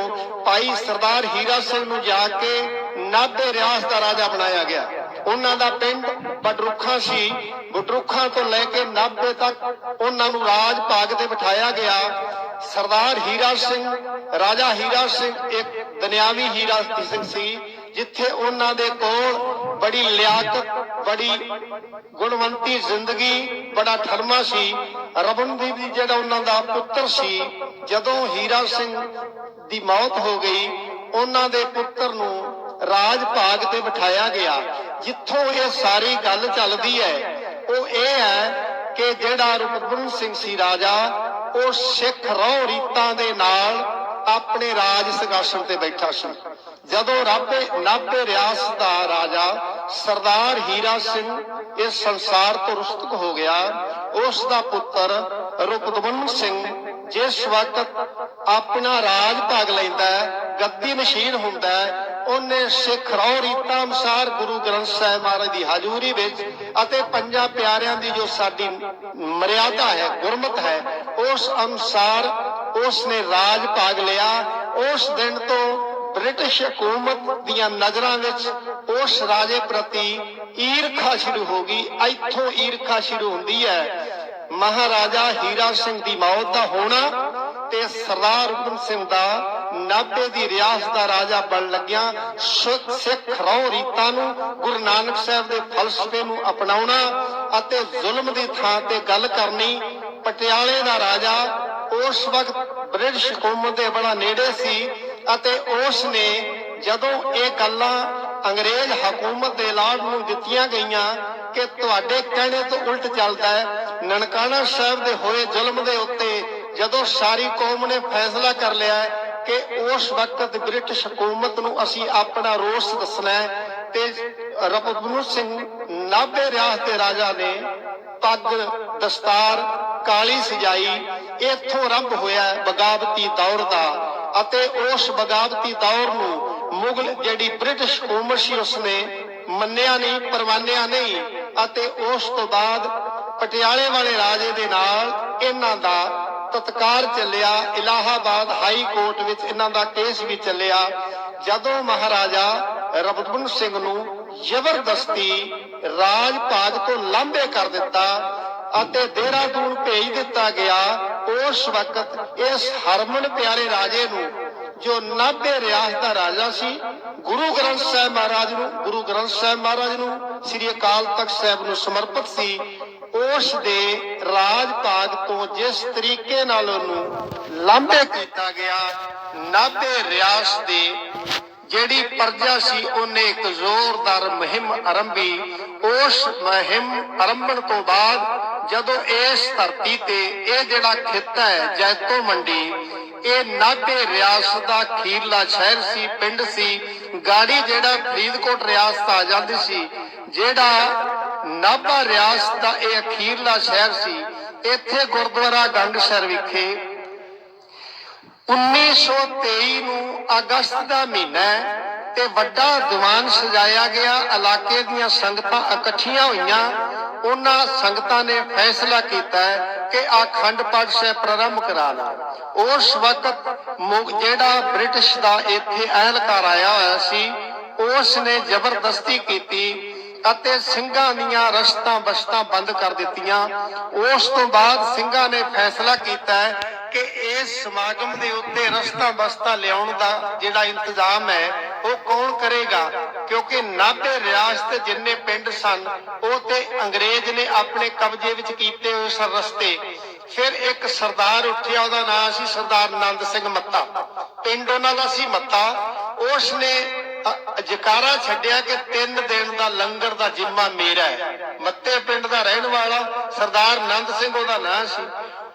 ਭਾਈ ਸਰਦਾਰ ਹੀਰਾ ਸਿੰਘ ਨੂੰ ਜਾ ਕੇ ਨਾਭੇ ਰਿਆਸ ਦਾ ਰਾਜਾ ਬਣਾਇਆ ਗਿਆ। ਉਹਨਾਂ ਦਾ ਪਿੰਡ ਬਡਰੁੱਖਾਂ ਸੀ। ਬਡਰੁੱਖਾਂ ਤੋਂ ਲੈ ਕੇ ਨਾਭੇ ਤੱਕ ਉਹਨਾਂ ਨੂੰ ਰਾਜ ਭਾਗ ਤੇ ਬਿਠਾਇਆ ਗਿਆ। ਸਰਦਾਰ ਹੀਰਾ ਸਿੰਘ, ਰਾਜਾ ਹੀਰਾ ਸਿੰਘ, ਇੱਕ ਦੁਨਿਆਵੀ ਹੀਰਾ ਸਿੰਘ ਸੀ, ਜਿੱਥੇ ਉਹਨਾਂ ਦੇ ਕੋਲ ਬੜੀ ਲਿਆਕਤ, ਬੜੀ ਗੁਣਵੰਤੀ ਜ਼ਿੰਦਗੀ, ਬੜਾ ਠਰਮਾ ਸੀ। ਰਮਨਦੀਪ ਜੀ ਜਿਹੜਾ ਉਹਨਾਂ ਦਾ ਪੁੱਤਰ ਸੀ, ਜਦੋਂ ਹੀਰਾ ਸਿੰਘ ਦੀ ਮੌਤ ਹੋ ਗਈ, ਉਹਨਾਂ ਦੇ ਪੁੱਤਰ ਨੂੰ ਰਾਜ ਭਾਗ ਤੇ ਬਿਠਾਇਆ ਗਿਆ। ਜਿੱਥੋਂ ਇਹ ਸਾਰੀ ਗੱਲ ਚੱਲਦੀ ਹੈ, ਉਹ ਇਹ ਹੈ ਕਿ ਜਿਹੜਾ ਰੁਪਿੰਦਰ ਸਿੰਘ ਸੀ ਰਾਜਾ, ਉਹ ਸਿੱਖ ਰਹੁ ਰੀਤਾਂ ਦੇ ਨਾਲ ਆਪਣੇ ਰਾਜ ਸਿੰਘਾਸਣ ਤੇ ਬੈਠਾ ਸੀ। ਜਦੋਂ ਰਾਬੇ ਨਾਭੇ ਰਿਆਸ ਦਾ ਰਾਜਾ ਸਰਦਾਰ ਹੀਰਾ ਸਿੰਘ ਇਸ ਸੰਸਾਰ ਤੋਂ ਰੁਸਤਕ ਹੋ ਗਿਆ, ਉਸ ਦਾ ਪੁੱਤਰ ਰੁਪਦਮਨ ਸਿੰਘ ਜਿਸ ਵਕਤ ਆਪਣਾ ਰਾਜ ਭਾਗ ਲੈਂਦਾ ਹੈ, ਗੱਦੀ ਨਸ਼ੀਨ ਹੁੰਦਾ ਹੈ, ਉਹਨੇ ਸਿੱਖ ਰਹੁ ਰੀਤਾਂ ਅਨੁਸਾਰ ਗੁਰੂ ਗ੍ਰੰਥ ਸਾਹਿਬ ਮਹਾਰਾਜ ਦੀ ਹਾਜ਼ੂਰੀ ਵਿੱਚ ਅਤੇ ਪੰਜਾਂ ਪਿਆਰਿਆਂ ਦੀ ਜੋ ਸਾਡੀ ਮਰਿਆਦਾ ਹੈ, ਗੁਰਮਤ ਹੈ, ਉਸ ਅਨੁਸਾਰ ਉਸ ਨੇ ਰਾਜ ਭਾਗ ਲਿਆ। ਉਸ ਦਿਨ ਤੋਂ ਬ੍ਰਿਟਿਸ਼ ਹਕੂਮਤ ਦੀਆਂ ਨਜ਼ਰਾਂ ਵਿੱਚ ਉਸ ਰਾਜੇ ਪ੍ਰਤੀ ਈਰਖਾ ਸ਼ੁਰੂ ਹੋ ਗਈ। ਇੱਥੋਂ ਈਰਖਾ ਸ਼ੁਰੂ ਹੁੰਦੀ ਹੈ ਮਹਾਰਾਜਾ ਹੀਰਾ ਸਿੰਘ ਦੀ ਮੌਤ ਦਾ ਹੋਣਾ ਤੇ ਸਰਦਾਰ ਉਦਮ ਸਿੰਘ ਦਾ ਨਾਭੇ ਦੀ ਰਿਆਸਤ ਦਾ ਰਾਜਾ ਬਣ ਲੱਗਿਆ ਸਿੱਖ ਸਿੱਖ ਰੀਤਾਂ ਨੂੰ ਗੁਰੂ ਨਾਨਕ ਸਾਹਿਬ ਦੇ ਫਲਸਫੇ ਨੂੰ ਅਪਣਾਉਣਾ ਅਤੇ ਜ਼ੁਲਮ ਦੀ ਥਾਂ ਤੇ ਗੱਲ ਕਰਨੀ, ਪਟਿਆਲੇ ਦਾ ਰਾਜਾ ਉਸ ਵਕਤ ਬ੍ਰਿਟਿਸ਼ ਹਕੂਮਤ ਦੇ ਬੜਾ ਨੇੜੇ ਸੀ ਅਤੇ ਉਸ ਨੇ ਜਦੋਂ ਇਹ ਗੱਲਾਂ ਅੰਗਰੇਜ਼ ਹਕੂਮਤ ਦੇ ਲਾਡ ਨੂੰ ਦਿੱਤੀਆਂ ਗਈਆਂ ਕਿ ਤੁਹਾਡੇ ਕਹਿਣੇ ਤੋਂ ਉਲਟ ਚੱਲਦਾ ਹੈ। ਨਨਕਾਣਾ ਸਾਹਿਬ ਦੇ ਹੋਏ ਜ਼ੁਲਮ ਦੇ ਉੱਤੇ ਜਦੋਂ ਸਾਰੀ ਕੌਮ ਨੇ ਫੈਸਲਾ ਕਰ ਲਿਆ ਕਿ ਉਸ ਵਕਤ ਬ੍ਰਿਟਿਸ਼ ਹਕੂਮਤ ਨੂੰ ਅਸੀਂ ਆਪਣਾ ਰੋਸ ਦੱਸਣਾ ਹੈ ਤੇ ਰਪਬਨੂ ਸਿੰਘ ਨਾਭੇ ਰਿਆਸਤ ਦੇ ਰਾਜਾ ਨੇ ਪੱਗ, ਦਸਤਾਰ, ਕਾਲੀ ਸਜਾਈ, ਇੱਥੋਂ ਆਰੰਭ ਹੋਇਆ ਬਗਾਵਤੀ ਦੌਰ ਦਾ ਅਤੇ ਉਸ ਬਗਾਵਤੀ ਦੌਰ ਨੂੰ ਮੁਗਲ ਜਿਹੜੀ ਬ੍ਰਿਟਿਸ਼ ਹਕੂਮਤ ਸੀ ਉਸਨੇ ਮੰਨਿਆ ਨਹੀਂ, ਪਰਵਾਨਿਆ ਨਹੀਂ ਅਤੇ ਉਸ ਤੋਂ ਬਾਅਦ ਪਟਿਆਲੇ ਵਾਲੇ ਰਾਜੇ ਦੇ ਨਾਲ ਇਹਨਾਂ ਦਾ ਤਤਕਾਰ ਚੱਲਿਆ, ਇਲਾਹਾਬਾਦ ਹਾਈ ਕੋਰਟ ਵਿੱਚ ਇਹਨਾਂ ਦਾ ਕੇਸ ਵੀ ਚੱਲਿਆ। ਜਦੋਂ ਮਹਾਰਾਜਾ ਰਬਤਬਨ ਸਿੰਘ ਨੂੰ ਜ਼ਬਰਦਸਤੀ ਰਾਜ ਭਾਗ ਤੋਂ ਲਾਂਭੇ ਕਰ ਦਿੱਤਾ ਅਤੇ ਦੇਹਰਾਦੂਨ ਭੇਜ ਦਿੱਤਾ ਗਿਆ, ਉਸ ਵਕਤ ਇਸ ਹਰਮਨ ਪਿਆਰੇ ਰਾਜੇ ਨੂੰ ਜੋ ਨਾਭੇ ਰਿਆਸਤ ਦਾ ਰਾਜਾ ਸੀ, ਗੁਰੂ ਗ੍ਰੰਥ ਸਾਹਿਬ ਮਹਾਰਾਜ ਨੂੰ, ਗੁਰੂ ਗ੍ਰੰਥ ਸਾਹਿਬ ਮਹਾਰਾਜ ਨੂੰ, ਸ੍ਰੀ ਅਕਾਲ ਤਖਤ ਸਾਹਿਬ ਨੂੰ ਸਮਰਪਿਤ ਸੀ, ਉਸ ਦੇ ਰਾਜ ਭਾਗ ਤੋਂ ਜਿਸ ਤਰੀਕੇ ਨਾਲ ਉਹਨੂੰ ਲਾਂਭੇ ਕੀਤਾ ਗਿਆ, ਨਾਭੇ ਰਿਆਸਤ ਦੇ ਜਿਹੜੀ ਪਰਜਾ ਸੀ ਉਹਨੇ ਇੱਕ ਜ਼ੋਰਦਾਰ ਮੁਹਿੰਮ ਆਰੰਭੀ। ਉਸ ਮੁਹਿੰਮ ਆਰੰਭਣ ਤੋਂ ਬਾਅਦ ਜਦੋਂ ਇਸ ਧਰਤੀ ਤੇ ਇਹ ਜਿਹੜਾ ਖਿੱਤਾ ਹੈ, ਜੈਤੋ ਮੰਡੀ, ਇਹ ਨਾਭੇ ਰਿਆਸਤ ਦਾ ਖੀਰਲਾ ਸ਼ਹਿਰ ਸੀ, ਪਿੰਡ ਸੀ, ਗਾੜੀ ਜਿਹੜਾ ਫਰੀਦਕੋਟ ਰਿਆਸਤ ਆ ਜਾਂਦੀ ਸੀ, ਜਿਹੜਾ ਨਾਭਾ ਰਿਆਸਤ ਦਾ ਇਹ ਅਖੀਰਲਾ ਸ਼ਹਿਰ ਸੀ, ਇੱਥੇ ਗੁਰਦੁਆਰਾ ਗੰਗਸਰ ਵਿਖੇ 1923 ਨੂੰ ਅਗਸਤ ਦਾ ਮਹੀਨਾ ਤੇ ਵੱਡਾ ਦੀਵਾਨ ਸਜਾਇਆ ਗਿਆ, ਇਲਾਕੇ ਦੀਆਂ ਸੰਗਤਾਂ ਇਕੱਠੀਆਂ ਹੋਈਆਂ। ਉਹਨਾਂ ਸੰਗਤਾਂ ਨੇ ਫੈਸਲਾ ਕੀਤਾ ਕਿ ਆਖੰਡ ਪਾਠ ਸਾਹਿਬ ਪ੍ਰਾਰੰਭ ਕਰਾ ਲਾ। ਉਸ ਵਕਤ ਜਿਹੜਾ ਬ੍ਰਿਟਿਸ਼ ਦਾ ਇੱਥੇ ਅਹਿਲਕਾਰ ਆਇਆ ਹੋਇਆ ਸੀ ਉਸ ਨੇ ਜ਼ਬਰਦਸਤੀ ਕੀਤੀ ਅਤੇ ਸਿੰਘਾਂ ਦੀਆਂ ਰਸਤਾਂ ਬਸਤਾਂ ਬੰਦ ਕਰ ਦਿੱਤੀਆਂ। ਉਸ ਤੋਂ ਬਾਅਦ ਸਿੰਘਾਂ ਨੇ ਫੈਸਲਾ ਕੀਤਾ ਕਿ ਇਸ ਸਮਾਗਮ ਦੇ ਉੱਤੇ ਰਸਤਾਂ ਬਸਤਾਂ ਲਿਆਉਣ ਦਾ ਜਿਹੜਾ ਇੰਤਜ਼ਾਮ ਹੈ, ਉਹ ਕੌਣ ਕਰੇਗਾ? ਕਿਉਂਕਿ ਨਾਭੇ ਰਿਆਸਤ ਜਿੰਨੇ ਪਿੰਡ ਸਨ, ਉਹ ਤੇ ਅੰਗਰੇਜ਼ ਨੇ ਆਪਣੇ ਕਬਜ਼ੇ ਵਿੱਚ ਕੀਤੇ ਹੋਏ ਸਨ ਰਸਤੇ। ਫਿਰ ਇੱਕ ਸਰਦਾਰ ਉੱਠਿਆ, ਉਹਦਾ ਨਾਮ ਸੀ ਸਰਦਾਰ ਆਨੰਦ ਸਿੰਘ ਮੱਤਾ। ਪਿੰਡ ਉਹਨਾਂ ਦਾ ਸੀ ਮੱਤਾ। ਉਸ ਨੇ ਜਕਾਰਾ ਛੱਡਿਆ ਕਿ ਤਿੰਨ ਦਿਨ ਦਾ ਲੰਗਰ ਦਾ ਜਿੰਮਾ ਮੇਰਾ ਹੈ। ਮੱਤੇ ਪਿੰਡ ਦਾ ਰਹਿਣ ਵਾਲਾ ਸਰਦਾਰ ਆਨੰਦ ਸਿੰਘ, ਉਹਦਾ ਨਾਮ ਸੀ।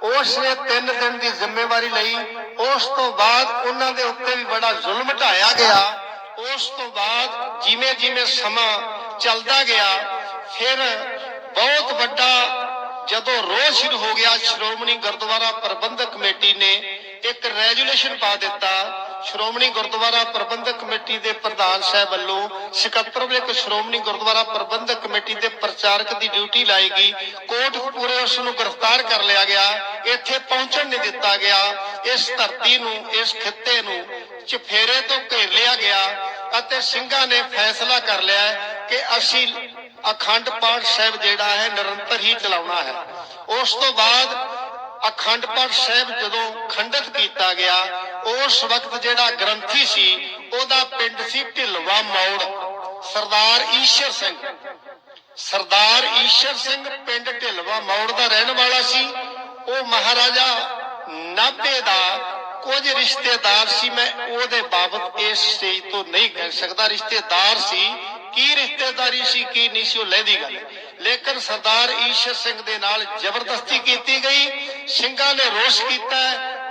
ਉਸ ਨੇ ਤਿੰਨ ਦਿਨ ਦੀ ਜ਼ਿੰਮੇਵਾਰੀ ਲਈ, ਉਸ ਤੋਂ ਬਾਅਦ ਉਹਨਾਂ ਦੇ ਉੱਤੇ ਵੀ ਬੜਾ ਜ਼ੁਲਮ ਢਾਇਆ ਗਿਆ। ਉਸ ਤੋਂ ਬਾਅਦ ਜਿਵੇਂ ਜਿਵੇਂ ਸਮਾਂ ਚੱਲਦਾ ਗਿਆ, ਫਿਰ ਬਹੁਤ ਵੱਡਾ ਜਦੋਂ ਰੋਜ਼ ਸ਼ੁਰੂ ਹੋ ਗਿਆ, ਸ਼੍ਰੋਮਣੀ ਗੁਰਦੁਆਰਾ ਪ੍ਰਬੰਧਕ ਕਮੇਟੀ ਨੇ ਇੱਕ ਰੈਜੂਲੇਸ਼ਨ ਪਾ ਦਿੱਤਾ। ਸ਼੍ਰੋਮਣੀ ਗੁਰਦੁਆਰਾ ਪ੍ਰਬੰਧਕ ਕਮੇਟੀ ਦੇ ਪ੍ਰਧਾਨ ਸਾਹਿਬ ਵੱਲੋਂ ਸਕੱਤਰ ਵਿਕ ਸ਼੍ਰੋਮਣੀ ਗੁਰਦੁਆਰਾ ਪ੍ਰਬੰਧਕ ਕਮੇਟੀ ਦੇ ਪ੍ਰਚਾਰਕ ਦੀ ਡਿਊਟੀ ਲਾਈ ਗਈ। ਕੋਟਕਪੂਰੇ ਉਸ ਨੂੰ ਗ੍ਰਿਫਤਾਰ ਕਰ ਲਿਆ ਗਿਆ। ਇੱਥੇ ਪਹੁੰਚਣ ਨਹੀਂ ਦਿੱਤਾ ਗਿਆ। ਇਸ ਧਰਤੀ ਨੂੰ, ਇਸ ਖਿੱਤੇ ਨੂੰ ਚਫੇਰੇ ਤੋਂ ਘੇਰ ਲਿਆ ਗਿਆ ਅਤੇ ਸਿੰਘਾਂ ਨੇ ਫੈਸਲਾ ਕਰ ਲਿਆ ਕਿ ਅਸੀਂ ਅਖੰਡ ਪਾਠ ਸਾਹਿਬ ਜਿਹੜਾ ਹੈ ਨਿਰੰਤਰ ਹੀ ਚਲਾਉਣਾ ਹੈ। ਉਸ ਤੋਂ ਬਾਅਦ ਅਖੰਡ ਪਾਠ ਸਾਹਿਬ ਜਦੋਂ ਖੰਡਿਤ ਕੀਤਾ ਗਿਆ ਉਸ ਵਕਤ ਜਿਹੜਾ ਗ੍ਰੰਥੀ ਸੀ, ਉਹਦਾ ਪਿੰਡ ਸੀ ਢਿਲਵਾ ਮੌੜ, ਸਰਦਾਰ ਈਸ਼ਰ ਸਿੰਘ। ਸਰਦਾਰ ਈਸ਼ਰ ਸਿੰਘ ਪਿੰਡ ਢਿਲਵਾ ਮੌੜ ਦਾ ਰਹਿਣ ਵਾਲਾ ਸੀ। ਉਹ ਮਹਾਰਾਜਾ ਨਾਭੇ ਦਾ ਕੁਝ ਰਿਸ਼ਤੇਦਾਰ ਸੀ। ਮੈਂ ਉਹਦੇ ਬਾਬਤ ਇਸ ਸਟੇਜ ਤੋਂ ਨਹੀਂ ਕਹਿ ਸਕਦਾ, ਰਿਸ਼ਤੇਦਾਰ ਸੀ। ਕੀ ਰਿਸ਼ਤੇਦਾਰੀ ਸੀ, ਕੀ ਨਹੀਂ ਸੀ, ਉਹ ਲਹਿਦੀ ਗੱਲ ਲੇਕਿਨ ਸਰਦਾਰ ਈਸ਼ਰ ਸਿੰਘ ਦੇ ਨਾਲ ਜ਼ਬਰਦਸਤੀ ਕੀਤੀ ਗਈ। ਸਿੰਘਾਂ ਨੇ ਰੋਸ਼ ਕੀਤਾ।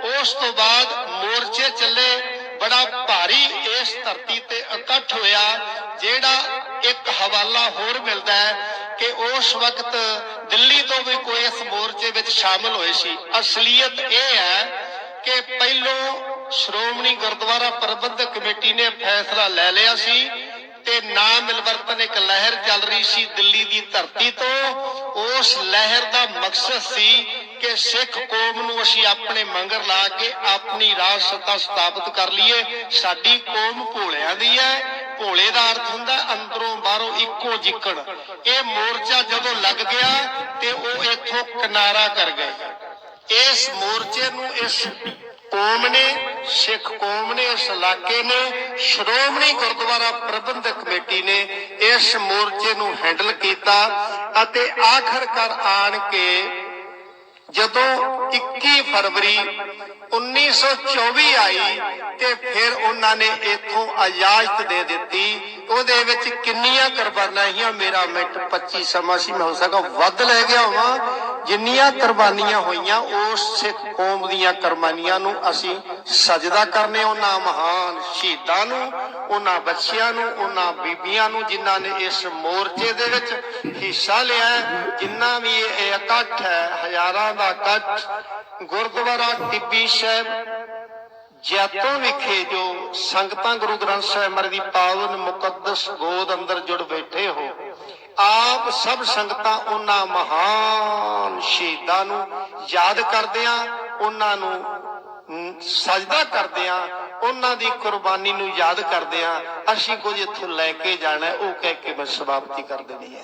ਉਸ ਤੋਂ ਬਾਅਦ ਮੋਰਚੇ ਚੱਲੇ, ਬੜਾ ਭਾਰੀ ਇਸ ਧਰਤੀ ਤੇ ਇਕੱਠ ਹੋਇਆ, ਜਿਹੜਾ ਇੱਕ ਹਵਾਲਾ ਹੋਰ ਮਿਲਦਾ ਹੈ ਕਿ ਉਸ ਵਕਤ ਦਿੱਲੀ ਤੋਂ ਵੀ ਕੋਈ ਇਸ ਮੋਰਚੇ ਵਿੱਚ ਸ਼ਾਮਲ ਹੋਏ ਸੀ। ਅਸਲੀਅਤ ਇਹ ਹੈ ਕਿ ਪਹਿਲੋਂ ਸ਼੍ਰੋਮਣੀ ਗੁਰਦੁਆਰਾ ਪ੍ਰਬੰਧਕ ਕਮੇਟੀ ਨੇ ਫੈਸਲਾ ਲੈ ਲਿਆ ਸੀ ਤੇ ਨਾ ਮਿਲਵਰਤਨ ਇੱਕ ਲਹਿਰ ਚੱਲ ਰਹੀ ਸੀ ਦਿੱਲੀ ਦੀ ਧਰਤੀ ਤੋਂ। ਉਸ ਲਹਿਰ ਦਾ ਮਕਸਦ ਸੀ ਕਿ ਸਿੱਖ ਕੌਮ ਨੂੰ ਅਸੀਂ ਆਪਣੇ ਮੰਗਰ ਲਾ ਕੇ ਆਪਣੀ ਰਾਜ ਸੱਤਾ ਸਥਾਪਿਤ ਕਰ ਲਈਏ। ਸਾਡੀ ਕੌਮ ਭੋਲਿਆਂ ਦੀ ਹੈ। ਭੋਲੇ ਦਾ ਅਰਥ ਹੁੰਦਾ ਅੰਦਰੋਂ ਬਾਹਰੋਂ ਇੱਕੋ ਜਿੱਕਣ ਇਹ ਮੋਰਚਾ ਜਦੋਂ ਲੱਗ ਗਿਆ ਤੇ ਉਹ ਇੱਥੋਂ ਕਿਨਾਰਾ ਕਰ ਗਏ। ਇਸ ਮੋਰਚੇ ਨੂੰ ਇਸ ਕੌਮ ਨੇ, ਸਿੱਖ ਕੌਮ ਨੇ, ਇਸ ਇਲਾਕੇ ਨੇ, ਸ਼੍ਰੋਮਣੀ ਗੁਰਦੁਆਰਾ ਪ੍ਰਬੰਧਕ ਕਮੇਟੀ ਨੇ ਇਸ ਮੋਰਚੇ ਨੂੰ ਹੈਂਡਲ ਕੀਤਾ ਅਤੇ ਆਖਰਕਾਰ ਆਣ ਕੇ ਜਦੋਂ 21 ਫਰਵਰੀ 1924 ਆਈ ਤੇ ਫਿਰ ਉਹਨਾਂ ਨੇ ਇੱਥੋਂ ਇਜਾਜ਼ਤ ਦੇ ਦਿੱਤੀ। ਉਹਦੇ ਵਿੱਚ ਕਿੰਨੀਆਂ ਕੁਰਬਾਨੀਆਂ ਮੇਰਾ ਮਿੰਟ 25 ਸਮਾਂ ਸੀ, ਮੈਂ ਹੋ ਸਕਾ ਵੱਧ ਲੈ ਗਿਆ ਹਾਂ ਜਿੰਨੀਆਂ ਕੁਰਬਾਨੀਆਂ ਹੋਈਆਂ, ਉਸ ਸਿੱਖ ਕੌਮ ਦੀਆਂ ਕੁਰਬਾਨੀਆਂ ਨੂੰ ਅਸੀਂ ਸਜਦਾ ਕਰਨੇ ਉਹਨਾਂ ਮਹਾਨ ਸ਼ਹੀਦਾਂ ਨੂੰ, ਉਹਨਾਂ ਬੱਚਿਆਂ ਨੂੰ, ਉਹਨਾਂ ਬੀਬੀਆਂ ਨੂੰ, ਜਿਨ੍ਹਾਂ ਨੇ ਇਸ ਮੋਰਚੇ ਦੇ ਵਿੱਚ ਹਿੱਸਾ ਲਿਆ ਜਿੰਨਾ ਵੀ ਇਹ ਇਕੱਠ ਹੈ, ਹਜ਼ਾਰਾਂ ਦਾ ਇਕੱਠ। ਗੁਰਦੁਆਰਾ ਟਿੱਬੀ ਸਾਹਿਬ ਜੈਤੋਂ ਵਿਖੇ ਜੋ ਸੰਗਤਾਂ ਗੁਰੂ ਗ੍ਰੰਥ ਸਾਹਿਬ ਮਹਾਰਾਜ ਦੀ ਪਾਵਨ ਮੁਕੱਦਸ ਗੋਦ ਅੰਦਰ ਜੁੜ ਬੈਠੇ ਹੋ ਆਪ ਸਭ ਸੰਗਤਾਂ ਉਹਨਾਂ ਮਹਾਨ ਸ਼ਹੀਦਾਂ ਨੂੰ ਯਾਦ ਕਰਦਿਆਂ ਉਹਨਾਂ ਨੂੰ ਅਮ, ਸਜਦਾ ਕਰਦਿਆਂ ਉਹਨਾਂ ਦੀ ਕੁਰਬਾਨੀ ਨੂੰ ਯਾਦ ਕਰਦਿਆਂ ਅਸੀਂ ਕੁਝ ਇੱਥੋਂ ਲੈ ਕੇ ਜਾਣਾ ਉਹ ਕਹਿ ਕੇ ਮੈਂ ਸਮਾਪਤੀ ਕਰ ਦੇਣੀ ਹੈ।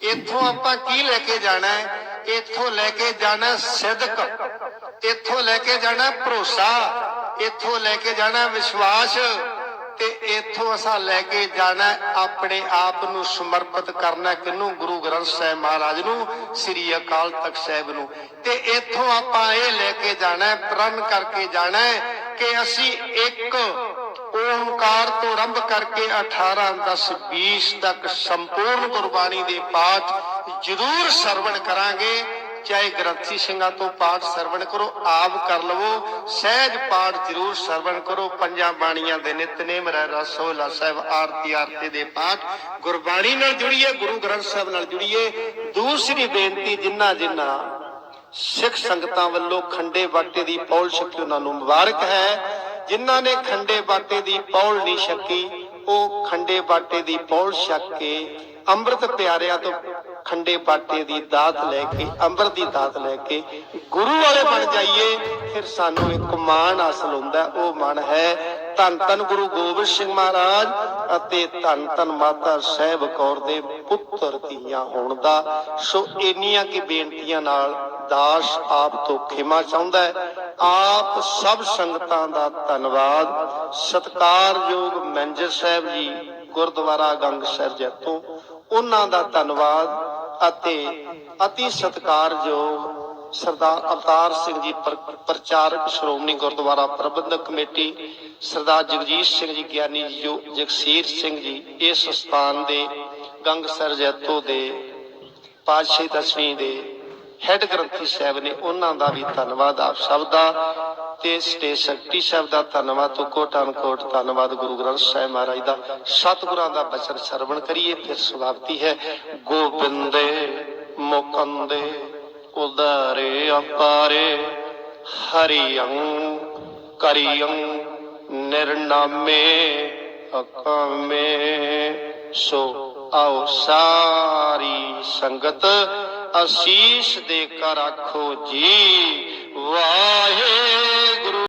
ਇੱਥੋਂ ਆਪਾਂ ਕੀ ਲੈ ਕੇ ਜਾਣਾ ਹੈ? ਇੱਥੋਂ ਲੈ ਕੇ ਜਾਣਾ ਹੈ ਇੱਥੋਂ ਲੈ ਕੇ ਜਾਣਾ ਭਰੋਸਾ। ਇੱਥੋਂ ਲੈ ਕੇ ਜਾਣਾ ਵਿਸ਼ਵਾਸ। ਤੇ ਇੱਥੋਂ ਅਸਾਂ ਲੈ ਕੇ ਜਾਣਾ ਆਪਣੇ ਆਪ ਨੂੰ ਸਮਰਪਿਤ ਕਰਨਾ ਕਿਨੂੰ ਗੁਰੂ ਗ੍ਰੰਥ ਸਾਹਿਬ ਮਹਾਰਾਜ ਨੂੰ, ਸ੍ਰੀ ਅਕਾਲ ਤਖਤ ਸਾਹਿਬ ਨੂੰ। ਤੇ ਇੱਥੋਂ ਆਪਾਂ ਇਹ ਲੈ ਕੇ ਜਾਣਾ ਪ੍ਰਣ ਕਰਕੇ ਜਾਣਾ ਕਿ ਅਸੀਂ ਇੱਕ ਓਮਕਾਰ ਤੋਂ ਆਰੰਭ ਕਰਕੇ 18 10 20 ਤੱਕ ਸੰਪੂਰਨ ਗੁਰਬਾਣੀ ਦੇ ਪਾਠ ਜ਼ਰੂਰ ਸਰਵਣ ਕਰਾਂਗੇ। ਚਾਹੇ ਗ੍ਰੰਥੀ ਸਿੰਘਾਂ ਤੋਂ ਪਾਠ ਸਰਵਣ ਕਰੋ, ਆਪ ਕਰ ਲਵੋ। ਸਹਿਜ ਪਾਠ ਜ਼ਰੂਰ ਸਰਵਣ ਕਰੋ। ਪੰਜਾਂ ਬਾਣੀਆਂ ਦੇ ਨਿਤਨੇਮ ਰਹਿ ਰਸੋਲਾ ਸਾਹਿਬ ਆਰਤੀ ਆਰਤੀ ਦੇ ਪਾਠ ਗੁਰਬਾਣੀ ਨਾਲ ਜੁੜੀਏ, ਗੁਰੂ ਗ੍ਰੰਥ ਸਾਹਿਬ ਨਾਲ ਜੁੜੀਏ। ਦੂਸਰੀ ਬੇਨਤੀ ਜਿੰਨਾ ਜਿੰਨਾ ਸਿੱਖ ਸੰਗਤਾਂ ਵੱਲੋਂ ਖੰਡੇ ਬਾਟੇ ਦੀ ਪੌਲ ਛਕੀ, ਉਹਨਾਂ ਨੂੰ ਮੁਬਾਰਕ ਹੈ। ਜਿਨ੍ਹਾਂ ਨੇ ਖੰਡੇ ਬਾਟੇ ਦੀ ਪੌਲ ਨਹੀਂ ਛਕੀ, ਉਹ ਖੰਡੇ ਬਾਟੇ ਦੀ ਪੌਲ ਛਕ ਕੇ ਅੰਮ੍ਰਿਤ ਪਿਆਰਿਆਂ ਤੋਂ ਖੰਡੇ ਬਾਟੇ ਦੀ ਦਾਤ ਲੈ ਕੇ, ਅੰਮ੍ਰਿਤ ਦੀ ਦਾਤ ਲੈ ਕੇ ਗੁਰੂ ਵਾਲੇ ਬਣ ਜਾਈਏ, ਫਿਰ ਸਾਨੂੰ ਇੱਕ ਮਾਣ ਹਾਸਲ ਹੁੰਦਾ, ਉਹ ਮਾਣ ਹੈ ਧੰਨ ਧੰਨ ਗੁਰੂ ਗੋਬਿੰਦ ਸਿੰਘ ਮਹਾਰਾਜ ਅਤੇ ਧੰਨ ਧੰਨ ਮਾਤਾ ਸਾਹਿਬ ਕੌਰ ਦੇ ਪੁੱਤਰ ਧੀਆਂ ਹੋਣ ਦਾ। ਸੋ ਇੰਨੀਆਂ ਕੀ ਬੇਨਤੀਆਂ ਨਾਲ ਦਾਸ ਆਪ ਤੋਂ ਖਿਮਾ ਚਾਹੁੰਦਾ ਹੈ। ਆਪ ਸਭ ਸੰਗਤਾਂ ਦਾ ਧੰਨਵਾਦ। ਸਤਿਕਾਰਯੋਗ ਮੈਨੇਜਰ ਸਾਹਿਬ ਜੀ, ਗੁਰਦੁਆਰਾ ਗੰਗਸਰ ਜੈਤੋਂ ਉਹਨਾਂ ਦਾ ਧੰਨਵਾਦ ਅਤੇ ਅਤੀ ਸਤਿਕਾਰਯੋਗ ਸਰਦਾਰ ਅਵਤਾਰ ਸਿੰਘ ਜੀ ਪ੍ਰਚਾਰਕ ਸ਼੍ਰੋਮਣੀ ਗੁਰਦੁਆਰਾ ਪ੍ਰਬੰਧਕ ਕਮੇਟੀ ਸਰਦਾਰ ਜਗਜੀਤ ਸਿੰਘ ਜੀ ਗਿਆਨੀ ਜੀ, ਜੋ ਜਗਸੀਰ ਸਿੰਘ ਜੀ, ਇਸ ਸਥਾਨ ਦੇ ਗੰਗਸਰ ਜੈਤੋ ਦੇ ਪਾਤਸ਼ਾਹੀ ਦਸਵੀਂ ਦੇ ਹੈੱਡ ਗ੍ਰੰਥੀ ਸਾਹਿਬ ਨੇ, ਉਹਨਾਂ ਦਾ ਵੀ ਧੰਨਵਾਦ ਆਪ ਸਭ ਦਾ ਤੇ ਸਟੇਜ ਸ਼ਕਤੀ ਸਾਹਿਬ ਦਾ ਧੰਨਵਾਦ ਤੋਂ ਕੋਟ ਧੰਨਵਾਦ ਗੁਰੂ ਗ੍ਰੰਥ ਸਾਹਿਬ ਮਹਾਰਾਜ ਦਾ। ਸਤਿਗੁਰਾਂ ਦਾ ਬਚਨ ਸਰਵਣ ਕਰੀਏ, ਫਿਰ ਸਮਾਪਤੀ ਹੈ। ਗੋਬਿੰਦੇ ਮੁਕੰਦੇ ਉਦਾਰੇ ਅਪਾਰੇ ਹਰੀਅੰ ਕਰੀਅੰ ਨਿਰਨਾਮੇ ਅਕਮੇ ਸੋ ਆਓ ਸਾਰੀ ਸੰਗਤ ਅਸੀਸ ਦੇ ਕਰ ਆਖੋ ਜੀ ਵਾਹਿਗੁਰੂ।